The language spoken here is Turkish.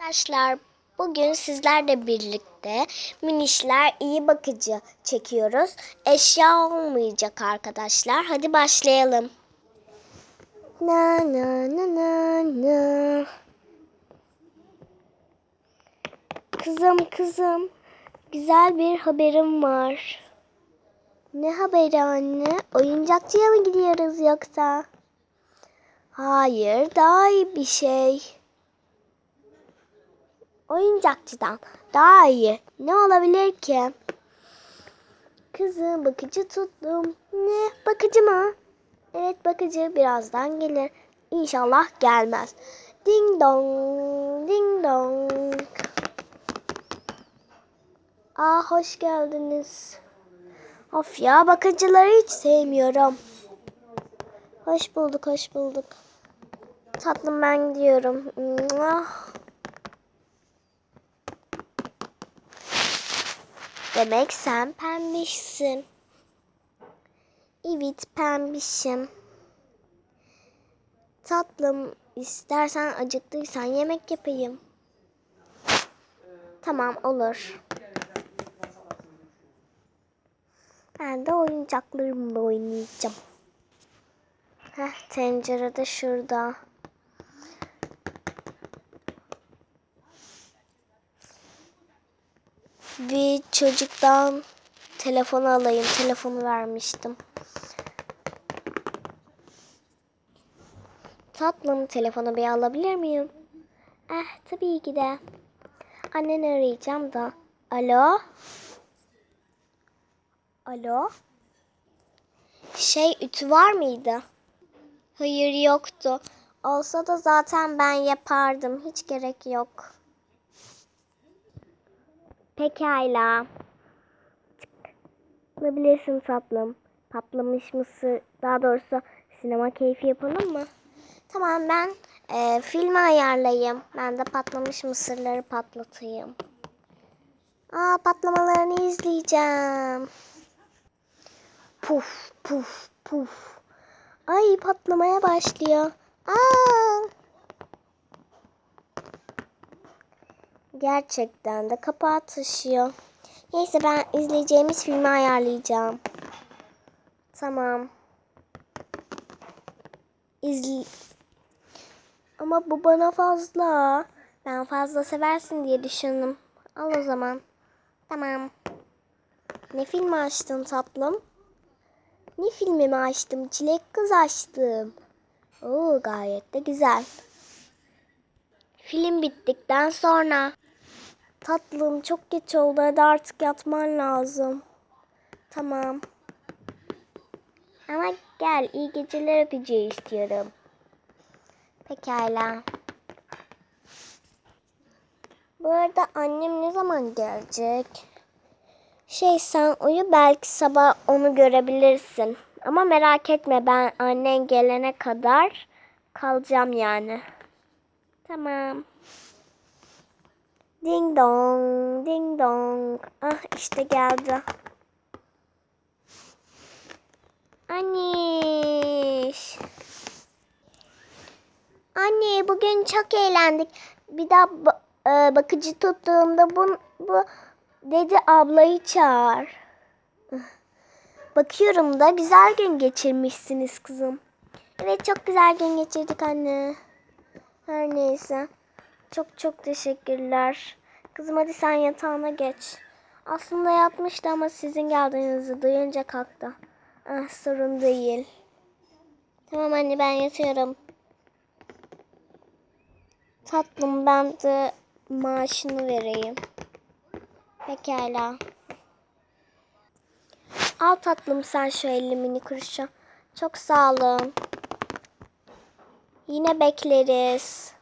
Arkadaşlar bugün sizlerle birlikte minişler iyi bakıcı çekiyoruz. Eşya olmayacak arkadaşlar. Hadi başlayalım. Na na na na na. Kızım kızım güzel bir haberim var. Ne haberi anne? Oyuncakçıya mı gidiyoruz yoksa? Hayır daha iyi bir şey oyuncakçıdan daha iyi ne olabilir ki? Kızım bakıcı tuttum. Ne? Bakıcı mı? Evet bakıcı birazdan gelir. İnşallah gelmez. Ding dong, ding dong. Aa hoş geldiniz. Of ya bakıcıları hiç sevmiyorum. Hoş bulduk, hoş bulduk. Tatlım ben gidiyorum. Mwah. Demek sen pembişsin. Evet pembişim. Tatlım istersen acıktıysan yemek yapayım. Tamam olur. Ben de oyuncaklarımla oynayacağım. Heh, tencere de şurada. Bir çocuktan telefonu alayım. Telefonu vermiştim. Tatlım telefonu bir alabilir miyim? Eh tabii ki de. Anneni arayacağım da. Alo? Alo? Şey ütü var mıydı? Hayır yoktu. Olsa da zaten ben yapardım. Hiç gerek yok. Pekala. Yapabilirsin tatlım. Patlamış mısır, daha doğrusu sinema keyfi yapalım mı? Tamam ben e, filmi ayarlayayım. Ben de patlamış mısırları patlatayım. Aa patlamalarını izleyeceğim. Puf puf puf. Ay patlamaya başlıyor. Aa! Gerçekten de kapağı taşıyor. Neyse ben izleyeceğimiz filmi ayarlayacağım. Tamam. İzle... Ama bu bana fazla. Ben fazla seversin diye düşündüm. Al o zaman. Tamam. Ne filmi açtın tatlım? Ne filmimi açtım? Çilek kız açtım. Oo gayet de güzel. Film bittikten sonra Tatlım çok geç oldu. Hadi artık yatman lazım. Tamam. Ama gel iyi geceler öpeceği istiyorum. Pekala. Bu arada annem ne zaman gelecek? Şey sen uyu belki sabah onu görebilirsin. Ama merak etme ben annen gelene kadar kalacağım yani. Tamam. Ding dong, ding dong. Ah işte geldi. Anniş. Anne bugün çok eğlendik. Bir daha e, bakıcı tuttuğumda bu, bu dedi ablayı çağır. Bakıyorum da güzel gün geçirmişsiniz kızım. Evet çok güzel gün geçirdik anne. Her neyse. Çok çok teşekkürler. Kızım hadi sen yatağına geç. Aslında yatmıştı ama sizin geldiğinizi duyunca kalktı. Ah sorun değil. Tamam anne ben yatıyorum. Tatlım ben de maaşını vereyim. Pekala. Al tatlım sen şu 50 mini kuruşu. Çok sağ olun. Yine bekleriz.